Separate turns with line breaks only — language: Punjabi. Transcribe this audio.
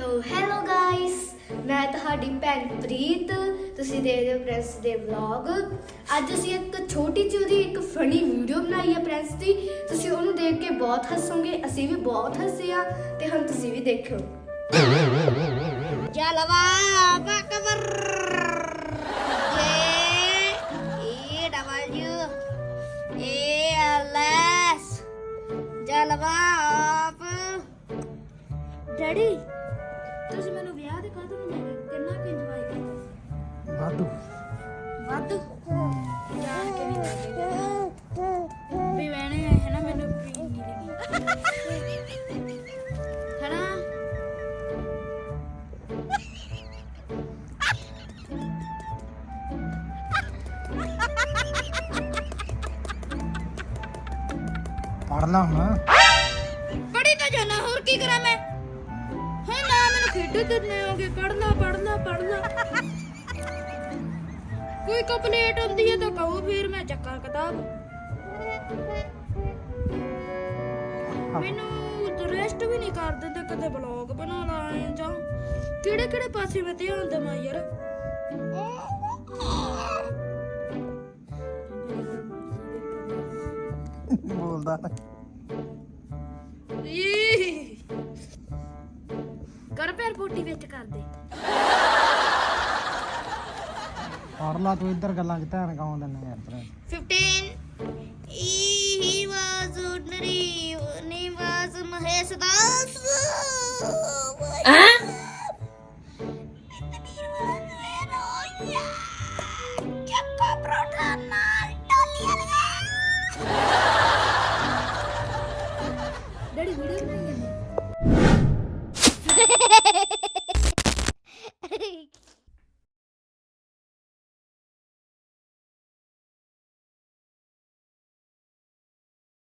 ਤੋ ਹੈਲੋ ਗਾਇਸ ਮੈਂ ਤੁਹਾਡੀ ਭੈਣ ਪ੍ਰੀਤ। ਤੁਸੀਂ ਦੇਖ ਰਹੇ ਹੋ ਪ੍ਰੈਸ ਦੇ ਵਲੌਗ। ਅੱਜ ਅਸੀਂ ਇੱਕ ਛੋਟੀ ਜਿਹੀ ਉਹਦੀ ਇੱਕ ਫਨੀ ਵੀਡੀਓ ਬਣਾਈ ਹੈ ਪ੍ਰੈਸ ਦੀ। ਤੁਸੀਂ ਉਹਨੂੰ ਦੇਖ ਕੇ ਬਹੁਤ ਹੱਸੋਗੇ ਅਸੀਂ ਵੀ ਬਹੁਤ ਹੱਸੇ ਆ ਤੇ ਹੁਣ ਤੁਸੀਂ ਵੀ ਦੇਖਿਓ।
ਜਲਵਾ ਬਕਬਰ A W A L S. ਜਲਵਾ ਆਪ। ਡੈਡੀ ਹਨਾ
ਪੜ ਲਾ ਹੁਣ।
ਪੜੀ ਤਾਂ ਜਾਣਾ ਹੋਰ ਕੀ ਕਰਾਂ ਮੈਂ? ਹੁਣ ਨਾ ਮੈਨੂੰ ਖੇਡ ਦਿੰਦੇ ਹੋਗੇ ਪੜ ਲਾ ਪੜ ਲਾ ਪੜ ਲਾ। ਕੋਈ ਕੰਪਲੀਟ ਹੁੰਦੀ ਹੈ ਤਾਂ ਕਹੋ ਫਿਰ ਮੈਂ ਚੱਕਾਂ ਕਿਤਾਬ। ਮੈਨੂੰ ਰੈਸਟ ਵੀ ਨਹੀਂ ਕਰ ਦਿੰਦੇ ਕਦੇ ਬਲੌਗ ਬਣਾ ਲਾਏ ਜਾਂ। ਕਿਹੜੇ ਕਿਹੜੇ ਪਾਸੇ ਮੈਂ ਧਿਆਨ ਦੇਵਾਂ ਯਾਰ?
ਬੋਲਦਾ ਨਾ।
ਈ। ਕਰ ਪੈਰ ਪੋਟੀ ਵਿੱਚ ਕਰ ਦੇ।
ਪੜ ਲਾ ਤੂੰ ਇੱਧਰ ਗੱਲਾਂ ਚ ਧਿਆਨ ਕਾਉਂ ਦਿੰਦਾ ਯਾਰ ਤੇਰਾ?
15是的是。的